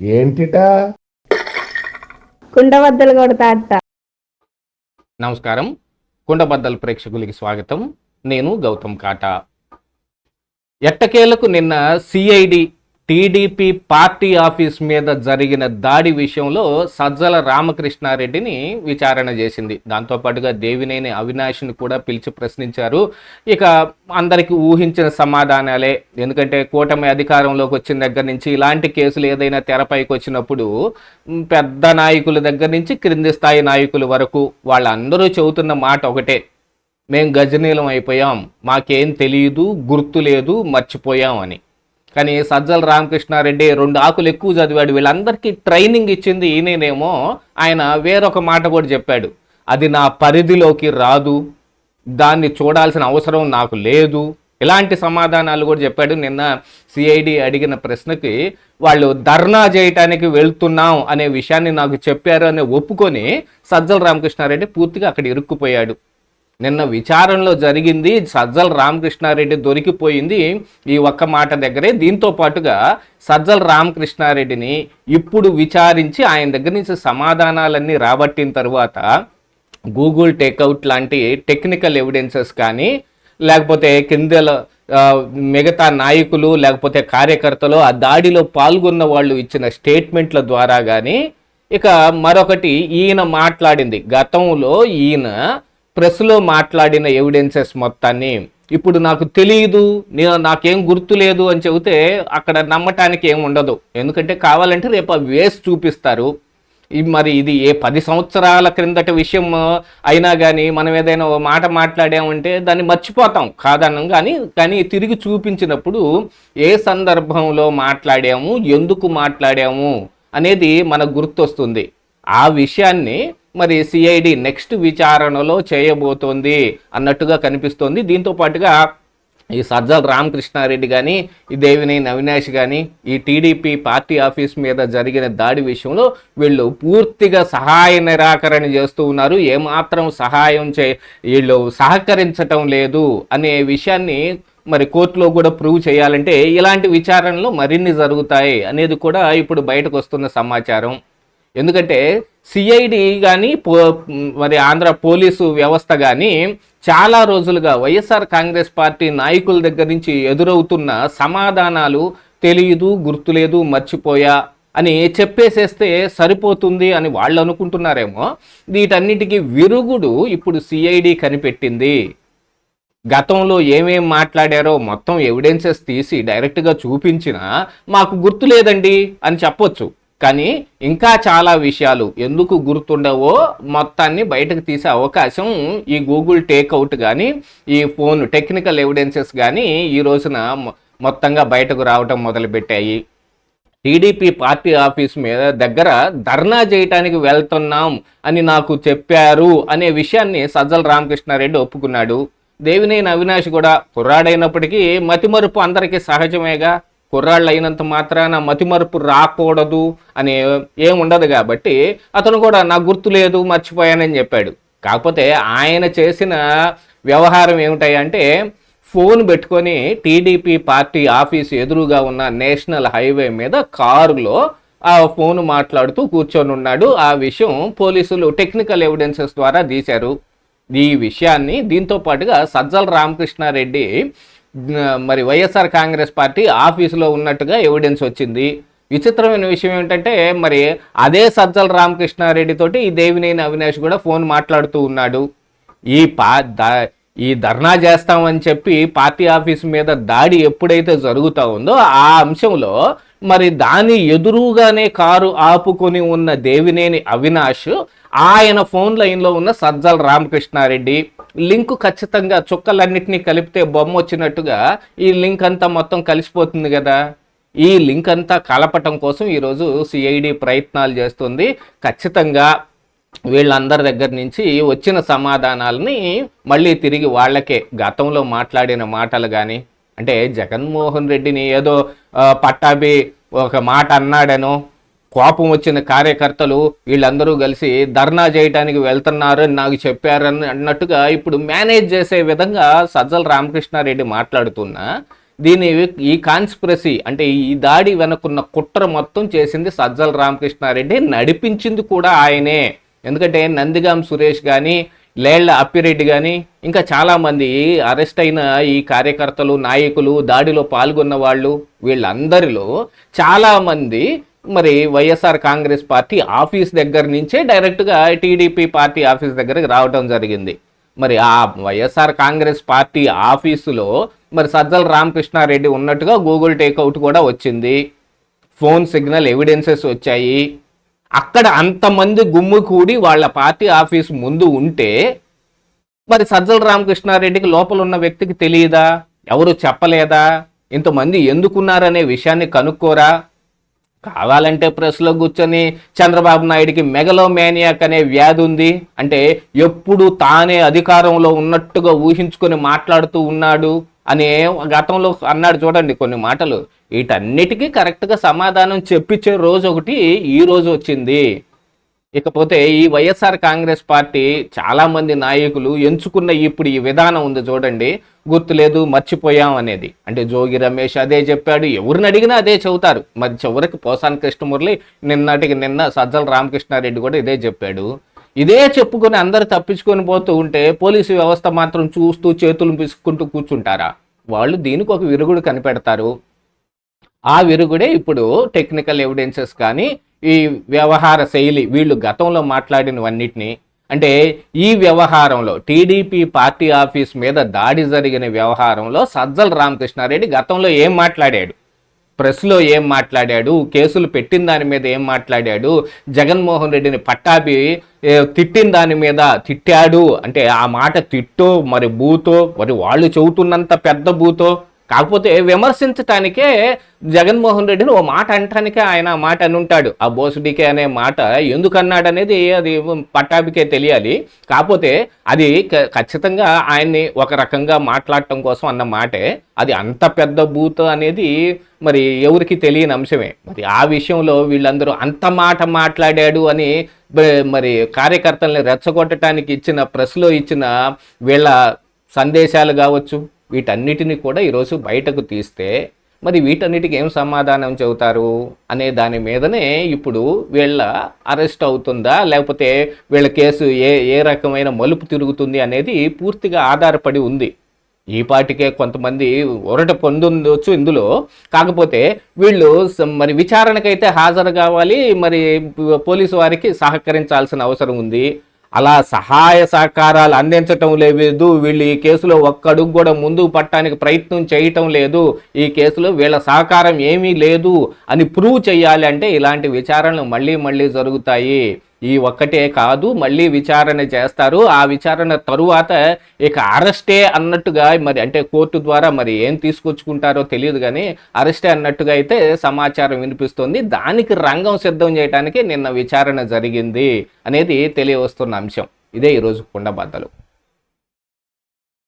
ఏంటిటా? కుండబద్దలు కొడతా నమస్కారం. కుండబద్దల ప్రేక్షకులకి స్వాగతం. నేను గౌతమ్ కాటా. ఎట్టకేలకు నిన్న సిఐడి టీడీపీ పార్టీ ఆఫీస్ మీద జరిగిన దాడి విషయంలో సజ్జల రామకృష్ణారెడ్డిని విచారణ చేసింది. దాంతోపాటుగా దేవినేని అవినాష్ని కూడా పిలిచి ప్రశ్నించారు. ఇక అందరికీ ఊహించిన సమాధానాలే. ఎందుకంటే కూటమి అధికారంలోకి వచ్చిన దగ్గర నుంచి ఇలాంటి కేసులు ఏదైనా తెరపైకి వచ్చినప్పుడు పెద్ద నాయకుల దగ్గర నుంచి క్రింది స్థాయి నాయకుల వరకు వాళ్ళందరూ చెబుతున్న మాట ఒకటే. మేము గజనీలం అయిపోయాం. మాకేం తెలియదు గుర్తు లేదు మర్చిపోయాం అని. కానీ సజ్జల రామకృష్ణారెడ్డి రెండు ఆకులు ఎక్కువ చదివాడు. వీళ్ళందరికీ ట్రైనింగ్ ఇచ్చింది ఈయననేమో ఆయన వేరొక మాట కూడా చెప్పాడు. అది నా పరిధిలోకి రాదు. దాన్ని చూడాల్సిన అవసరం నాకు లేదు. ఇలాంటి సమాధానాలు కూడా చెప్పాడు. నిన్న సిఐడి అడిగిన ప్రశ్నకి వాళ్ళు ధర్నా చేయటానికి వెళ్తున్నాం అనే విషయాన్ని నాకు చెప్పారు అని ఒప్పుకొని సజ్జల రామకృష్ణారెడ్డి పూర్తిగా అక్కడ ఇరుక్కుపోయాడు. నిన్న విచారణలో జరిగింది. సజ్జల రామకృష్ణారెడ్డి దొరికిపోయింది. ఈ ఒక్క మాట దగ్గరే దీంతో పాటుగా సజ్జల రామకృష్ణారెడ్డిని ఇప్పుడు విచారించి ఆయన దగ్గర నుంచి సమాధానాలన్నీ రాబట్టిన తర్వాత గూగుల్ టేక్అవుట్ లాంటి టెక్నికల్ ఎవిడెన్సెస్ కానీ లేకపోతే కిందల మిగతా నాయకులు లేకపోతే కార్యకర్తలు ఆ దాడిలో పాల్గొన్న వాళ్ళు ఇచ్చిన స్టేట్మెంట్ల ద్వారా కానీ ఇక మరొకటి ఈయన మాట్లాడింది. గతంలో ఈయన ప్రెస్లో మాట్లాడిన ఎవిడెన్సెస్ మొత్తాన్ని ఇప్పుడు నాకు తెలియదు నేను నాకేం గుర్తు లేదు అని చెబితే అక్కడ నమ్మటానికి ఏం ఉండదు. ఎందుకంటే కావాలంటే రేపు ఆ వేసి చూపిస్తారు. మరి ఇది ఏ పది సంవత్సరాల క్రిందట విషయం అయినా కానీ మనం ఏదైనా ఓ మాట మాట్లాడామంటే దాన్ని మర్చిపోతాం. కాదనం కానీ కానీ తిరిగి చూపించినప్పుడు ఏ సందర్భంలో మాట్లాడాము ఎందుకు మాట్లాడాము అనేది మనకు గుర్తొస్తుంది. ఆ విషయాన్ని మరి సిఐడి నెక్స్ట్ విచారణలో చేయబోతోంది అన్నట్టుగా కనిపిస్తోంది. దీంతో పాటుగా ఈ సజ్జల రామకృష్ణారెడ్డి కానీ ఈ దేవినేని అవినాష్ కానీ ఈ టీడీపీ పార్టీ ఆఫీస్ మీద జరిగిన దాడి విషయంలో వీళ్ళు పూర్తిగా సహాయ నిరాకరణ చేస్తూ ఉన్నారు. ఏమాత్రం సహాయం చే వీళ్ళు సహకరించటం లేదు అనే విషయాన్ని మరి కోర్టులో కూడా ప్రూవ్ చేయాలంటే ఇలాంటి విచారణలు మరిన్ని జరుగుతాయి అనేది కూడా ఇప్పుడు బయటకు వస్తున్న సమాచారం. ఎందుకంటే సిఐడి కానీ పో మరి ఆంధ్ర పోలీసు వ్యవస్థ కానీ చాలా రోజులుగా వైఎస్ఆర్ కాంగ్రెస్ పార్టీ నాయకుల దగ్గర నుంచి ఎదురవుతున్న సమాధానాలు తెలియదు గుర్తులేదు మర్చిపోయా అని చెప్పేసేస్తే సరిపోతుంది అని వాళ్ళు అనుకుంటున్నారేమో. వీటన్నిటికీ విరుగుడు ఇప్పుడు సిఐడి కనిపెట్టింది. గతంలో ఏమేం మాట్లాడారో మొత్తం ఎవిడెన్సెస్ తీసి డైరెక్ట్గా చూపించినా మాకు గుర్తు లేదండి అని చెప్పొచ్చు. కానీ ఇంకా చాలా విషయాలు ఎందుకు గుర్తుండవో మొత్తాన్ని బయటకు తీసే అవకాశం ఈ గూగుల్ టేక్అవుట్ కానీ ఈ ఫోన్ టెక్నికల్ ఎవిడెన్సెస్ కానీ ఈ రోజున మొత్తంగా బయటకు రావటం మొదలుపెట్టాయి. టీడీపీ పార్టీ ఆఫీస్ మీద దగ్గర ధర్నా చేయటానికి వెళ్తున్నాం అని నాకు చెప్పారు అనే విషయాన్ని సజ్జల రామకృష్ణారెడ్డి ఒప్పుకున్నాడు. దేవినేని అవినాష్ కూడా కుర్రాడైనప్పటికీ మతిమరుపు అందరికీ సహజమేగా? కుర్రాళ్ళు అయినంత మాత్రాన మతిమరుపు రాకూడదు అనే ఏం ఉండదు కాబట్టి అతను కూడా నాకు గుర్తు లేదు మర్చిపోయానని చెప్పాడు. కాకపోతే ఆయన చేసిన వ్యవహారం ఏమిటాయంటే ఫోన్ పెట్టుకొని టీడీపీ పార్టీ ఆఫీస్ ఎదురుగా ఉన్న నేషనల్ హైవే మీద కారులో ఆ ఫోన్ మాట్లాడుతూ కూర్చొని ఉన్నాడు. ఆ విషయం పోలీసులు టెక్నికల్ ఎవిడెన్సెస్ ద్వారా తీశారు. ఈ విషయాన్ని దీంతో పాటుగా సజ్జల రామకృష్ణారెడ్డి మరి వైఎస్ఆర్ కాంగ్రెస్ పార్టీ ఆఫీసులో ఉన్నట్టుగా ఎవిడెన్స్ వచ్చింది. విచిత్రమైన విషయం ఏంటంటే మరి అదే సజ్జల రామకృష్ణారెడ్డితోటి ఈ దేవినేని అవినాష్ కూడా ఫోన్ మాట్లాడుతూ ఉన్నాడు. ఈ పా ఈ ధర్నా చేస్తామని చెప్పి పార్టీ ఆఫీస్ మీద దాడి ఎప్పుడైతే జరుగుతూ ఉందో ఆ అంశంలో మరి దాని ఎదురుగానే కారు ఆపుకొని ఉన్న దేవినేని అవినాష్ ఆయన ఫోన్ లైన్లో ఉన్న సజ్జల రామకృష్ణారెడ్డి లింక్ ఖచ్చితంగా చుక్కలన్నింటినీ కలిపితే బొమ్మ వచ్చినట్టుగా ఈ లింక్ అంతా మొత్తం కలిసిపోతుంది కదా. ఈ లింక్ అంతా కలపటం కోసం ఈరోజు సిఐడి ప్రయత్నాలు చేస్తుంది. ఖచ్చితంగా వీళ్ళందరి దగ్గర నుంచి వచ్చిన సమాధానాలని మళ్ళీ తిరిగి వాళ్ళకే గతంలో మాట్లాడిన మాటలు కానీ అంటే జగన్మోహన్ రెడ్డిని ఏదో పట్టాభి ఒక మాట అన్నాడనో కోపం వచ్చిన కార్యకర్తలు వీళ్ళందరూ కలిసి ధర్నా చేయడానికి వెళ్తున్నారని నాకు చెప్పారని అన్నట్టుగా ఇప్పుడు మేనేజ్ చేసే విధంగా సజ్జల రామకృష్ణారెడ్డి మాట్లాడుతున్నా. దీని ఈ కాన్స్పిరసీ అంటే ఈ దాడి వెనుకున్న కుట్ర మొత్తం చేసింది సజ్జల రామకృష్ణారెడ్డి నడిపించింది కూడా ఆయనే. ఎందుకంటే నందిగాం సురేష్ కానీ లేళ్ళ అప్పిరెడ్డి కానీ ఇంకా చాలామంది అరెస్ట్ అయిన ఈ కార్యకర్తలు నాయకులు దాడిలో పాల్గొన్న వాళ్ళు వీళ్ళందరిలో చాలామంది మరి వైఎస్ఆర్ కాంగ్రెస్ పార్టీ ఆఫీస్ దగ్గర నుంచే డైరెక్ట్గా టీడీపీ పార్టీ ఆఫీస్ దగ్గరికి రావడం జరిగింది. మరి ఆ వైఎస్ఆర్ కాంగ్రెస్ పార్టీ ఆఫీసులో మరి సజ్జల రామకృష్ణారెడ్డి ఉన్నట్టుగా గూగుల్ టేక్అవుట్ కూడా వచ్చింది. ఫోన్ సిగ్నల్ ఎవిడెన్సెస్ వచ్చాయి. అక్కడ అంతమంది గుమ్ము కూడి వాళ్ళ పార్టీ ఆఫీస్ ముందు ఉంటే మరి సజ్జల రామకృష్ణారెడ్డికి లోపల ఉన్న వ్యక్తికి తెలియదా ఎవరు చెప్పలేదా? ఇంతమంది ఎందుకున్నారనే విషయాన్ని కనుక్కోరా? కావాలంటే ప్రెస్లో కూర్చొని చంద్రబాబు నాయుడికి మెగలోమేనియాక్ అనే వ్యాధి ఉంది. అంటే ఎప్పుడు తానే అధికారంలో ఉన్నట్టుగా ఊహించుకొని మాట్లాడుతూ ఉన్నాడు అనే గతంలో అన్నాడు చూడండి కొన్ని మాటలు. వీటన్నిటికీ కరెక్ట్గా సమాధానం చెప్పించే రోజు ఒకటి ఈ రోజు వచ్చింది. ఇకపోతే ఈ వైఎస్ఆర్ కాంగ్రెస్ పార్టీ చాలామంది నాయకులు ఎంచుకున్న ఇప్పుడు ఈ విధానం ఉంది చూడండి. గుర్తులేదు మర్చిపోయాం అనేది. అంటే జోగి రమేష్ అదే చెప్పాడు ఎవరిని అడిగినా అదే చెబుతారు. మరి చివరికి పోసాని కృష్ణమురళి నిన్నటికి నిన్న సజ్జల రామకృష్ణారెడ్డి కూడా ఇదే చెప్పాడు. ఇదే చెప్పుకొని అందరు తప్పించుకొని పోతూ ఉంటే పోలీసు వ్యవస్థ మాత్రం చూస్తూ చేతులు పిసుకుంటూ కూర్చుంటారా? వాళ్ళు దీనికి ఒక విరుగుడు కనిపెడతారు. ఆ విరుగుడే ఇప్పుడు టెక్నికల్ ఎవిడెన్సెస్ కానీ ఈ వ్యవహార శైలి వీళ్ళు గతంలో మాట్లాడినవన్నిటిని అంటే ఈ వ్యవహారంలో టీడీపీ పార్టీ ఆఫీస్ మీద దాడి జరిగిన వ్యవహారంలో సజ్జల రామకృష్ణారెడ్డి గతంలో ఏం మాట్లాడాడు? ప్రెస్లో ఏం మాట్లాడాడు? కేసులు పెట్టిన దాని మీద ఏం మాట్లాడాడు? జగన్మోహన్ రెడ్డిని పట్టాభి తిట్టిన దాని మీద తిట్టాడు? అంటే ఆ మాట తిట్టో మరి బూతో? మరి వాళ్ళు చెబుతున్నంత పెద్ద బూతో? కాకపోతే విమర్శించటానికే జగన్మోహన్ రెడ్డిని ఓ మాట అంటానికే ఆయన ఆ మాట అని ఉంటాడు. ఆ బోసుడికే అనే మాట ఎందుకన్నాడు అనేది అది పట్టాభికే తెలియాలి. కాకపోతే అది ఖచ్చితంగా ఆయన్ని ఒక రకంగా మాట్లాడటం కోసం అన్న మాటే. అది అంత పెద్ద బూత్ అనేది మరి ఎవరికి తెలియని అంశమే. మరి ఆ విషయంలో వీళ్ళందరూ అంత మాట మాట్లాడాడు అని మరి కార్యకర్తల్ని రెచ్చగొట్టడానికి ఇచ్చిన ప్రెస్లో ఇచ్చిన వీళ్ళ సందేశాలు కావచ్చు వీటన్నిటిని కూడా ఈరోజు బయటకు తీస్తే మరి వీటన్నిటికి ఏం సమాధానం చెబుతారు అనే దాని మీదనే ఇప్పుడు వీళ్ళ అరెస్ట్ అవుతుందా? లేకపోతే వీళ్ళ కేసు ఏ ఏ రకమైన మలుపు తిరుగుతుంది అనేది పూర్తిగా ఆధారపడి ఉంది. ఈ పాటికే కొంతమంది ఒరట పొందొచ్చు ఇందులో. కాకపోతే వీళ్ళు మరి విచారణకైతే హాజరు కావాలి మరి పోలీసు వారికి సహకరించాల్సిన అవసరం ఉంది. అలా సహాయ సహకారాలు అందించటం లేదు. వీళ్ళు ఈ కేసులో ఒక్కడుగు కూడా ముందుకు పట్టడానికి ప్రయత్నం చేయటం లేదు. ఈ కేసులో వీళ్ళ సహకారం ఏమీ లేదు అని ప్రూవ్ చేయాలి అంటే ఇలాంటి విచారణలు మళ్ళీ మళ్ళీ జరుగుతాయి. ఈ ఒక్కటే కాదు మళ్ళీ విచారణ చేస్తారు. ఆ విచారణ తరువాత ఇక అరెస్టే అన్నట్టుగా మరి అంటే కోర్టు ద్వారా మరి ఏం తీసుకొచ్చుకుంటారో తెలియదు కానీ అరెస్టే అన్నట్టుగా అయితే సమాచారం వినిపిస్తుంది. దానికి రంగం సిద్ధం చేయడానికి నిన్న విచారణ జరిగింది అనేది తెలియవస్తున్న అంశం. ఇదే ఈరోజు కుండబద్దలు